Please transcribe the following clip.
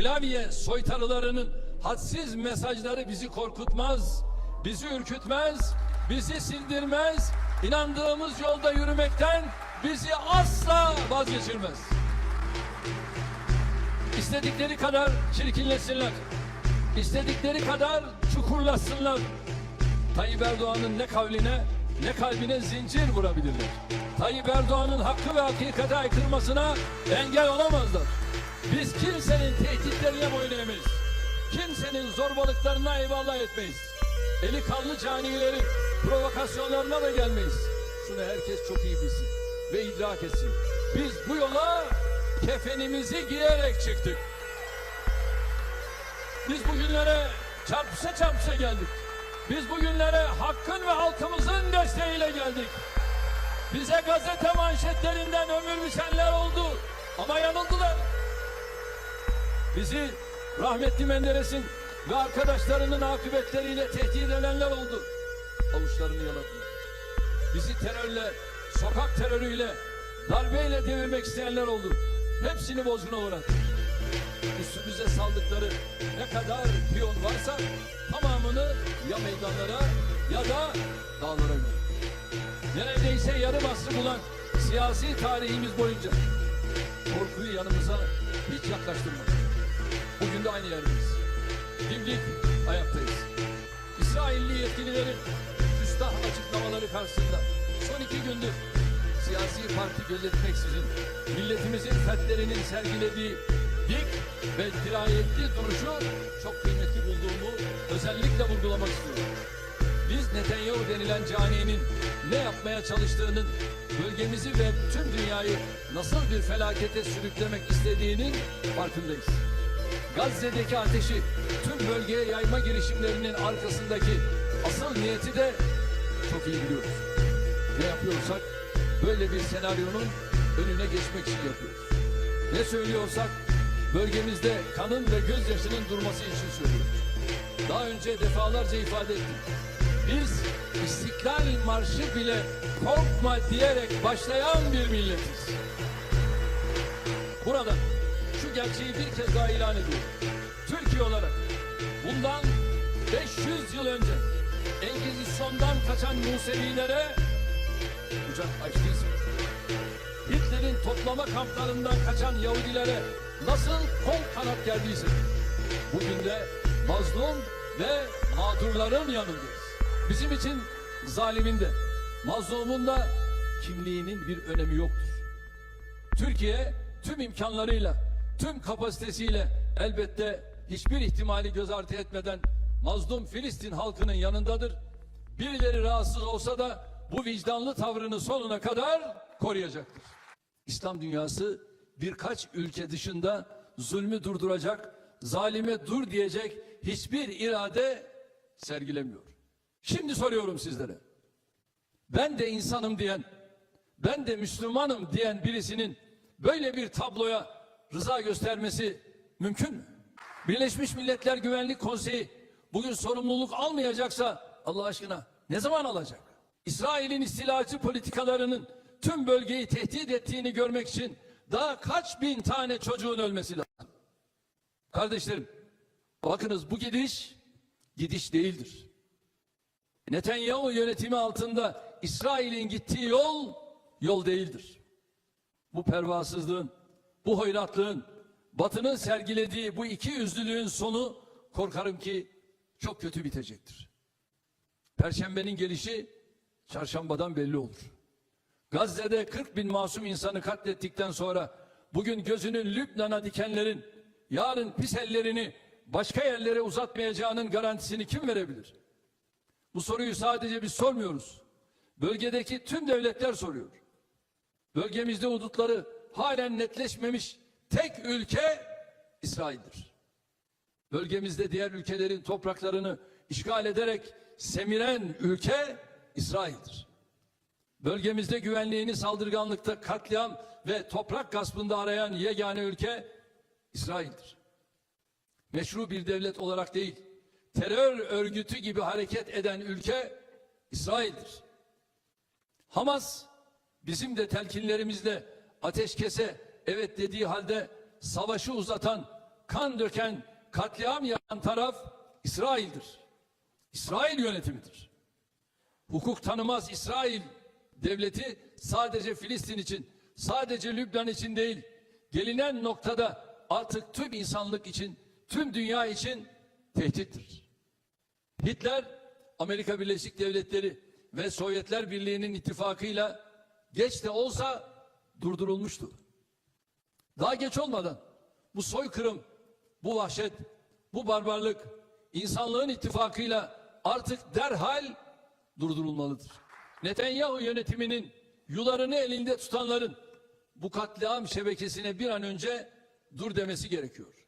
klavye soytarılarının hadsiz mesajları bizi korkutmaz, bizi ürkütmez, bizi sindirmez, inandığımız yolda yürümekten bizi asla vazgeçirmez. İstedikleri kadar çirkinleşsinler. İstedikleri kadar çukurlasınlar. Tayyip Erdoğan'ın ne kavline ne kalbine zincir vurabilirler. Tayyip Erdoğan'ın hakkı ve hakikate aykırmasına engel olamazlar. Biz kimsenin tehditlerine boyun eğmeyiz. Kimsenin zorbalıklarına eyvallah etmeyiz. Eli kanlı canilerin provokasyonlarına da gelmeyiz. Şunu herkes çok iyi bilsin ve idrak etsin. Biz bu yola kefenimizi giyerek çıktık. Biz bugünlere çarpışa çarpışa geldik. Biz bugünlere hakkın ve halkımızın desteğiyle geldik. Bize gazete manşetlerinden ömür biçenler oldu ama yanıldılar. Bizi rahmetli Menderes'in ve arkadaşlarının akıbetleriyle tehdit edenler oldu. Avuçlarını yaladılar. Bizi terörle, sokak terörüyle, darbeyle devirmek isteyenler oldu. Hepsini bozguna uğrattı. Üstümüze saldıkları ne kadar piyon varsa tamamını ya meydanlara ya da dağlara gönder. Neredeyse yarım asrı bulan siyasi tarihimiz boyunca korkuyu yanımıza hiç yaklaştırmadık. Bugün de aynı yerdeyiz. Dimdik ayaktayız. İsrailli yetkililerin küstah açıklamaları karşısında son iki gündür siyasi parti gözetmeksizin milletimizin fertlerinin sergilediği dik ve dirayetli duruşu çok kıymetli bulduğumu özellikle vurgulamak istiyorum. Biz Netanyahu denilen caninin ne yapmaya çalıştığının, bölgemizi ve tüm dünyayı nasıl bir felakete sürüklemek istediğinin farkındayız. Gazze'deki ateşi tüm bölgeye yayma girişimlerinin arkasındaki asıl niyeti de çok iyi biliyoruz. Ne yapıyorsak böyle bir senaryonun önüne geçmek için yapıyoruz. Ne söylüyorsak bölgemizde kanın ve gözyaşının durması için söylüyoruz. Daha önce defalarca ifade ettim. Biz İstiklal Marşı bile korkma diyerek başlayan bir milletiz. Burada gerçeği bir kez daha ilan ediyorum. Türkiye olarak bundan 500 yıl önce Engizisyon'dan kaçan Musevilere kucak açtıysa, Hitler'in toplama kamplarından kaçan Yahudilere nasıl kol kanat geldiyse, bugün de mazlum ve mağdurların yanındayız. Bizim için zalimin de, mazlumun da kimliğinin bir önemi yoktur. Türkiye tüm imkanlarıyla, tüm kapasitesiyle elbette hiçbir ihtimali göz ardı etmeden mazlum Filistin halkının yanındadır. Birileri rahatsız olsa da bu vicdanlı tavrını sonuna kadar koruyacaktır. İslam dünyası birkaç ülke dışında zulmü durduracak, zalime dur diyecek hiçbir irade sergilemiyor. Şimdi soruyorum sizlere. Ben de insanım diyen, ben de Müslümanım diyen birisinin böyle bir tabloya rıza göstermesi mümkün mü? Birleşmiş Milletler Güvenlik Konseyi bugün sorumluluk almayacaksa Allah aşkına ne zaman alacak? İsrail'in istilacı politikalarının tüm bölgeyi tehdit ettiğini görmek için daha kaç bin tane çocuğun ölmesi lazım? Kardeşlerim, bakınız bu gidiş gidiş değildir. Netanyahu yönetimi altında İsrail'in gittiği yol yol değildir. Bu pervasızlığın, bu hoyratlığın, Batı'nın sergilediği bu iki yüzlülüğün sonu korkarım ki çok kötü bitecektir. Perşembenin gelişi çarşambadan belli olur. Gazze'de 40 bin masum insanı katlettikten sonra bugün gözünün Lübnan'a dikenlerin yarın pis ellerini başka yerlere uzatmayacağının garantisini kim verebilir? Bu soruyu sadece biz sormuyoruz. Bölgedeki tüm devletler soruyor. Bölgemizde hudutları halen netleşmemiş tek ülke İsrail'dir. Bölgemizde diğer ülkelerin topraklarını işgal ederek semiren ülke İsrail'dir. Bölgemizde güvenliğini saldırganlıkta katliam ve toprak gaspında arayan yegane ülke İsrail'dir. Meşru bir devlet olarak değil, terör örgütü gibi hareket eden ülke İsrail'dir. Hamas bizim de telkinlerimizle ateşkese evet dediği halde savaşı uzatan kan döken, katliam yapan taraf İsrail'dir. İsrail yönetimidir. Hukuk tanımaz İsrail devleti sadece Filistin için, sadece Lübnan için değil, gelinen noktada artık tüm insanlık için, tüm dünya için tehdittir. Hitler, Amerika Birleşik Devletleri ve Sovyetler Birliği'nin ittifakıyla geç de olsa durdurulmuştu. Daha geç olmadan bu soykırım, bu vahşet, bu barbarlık insanlığın ittifakıyla artık derhal durdurulmalıdır. Netanyahu yönetiminin yularını elinde tutanların bu katliam şebekesine bir an önce dur demesi gerekiyor.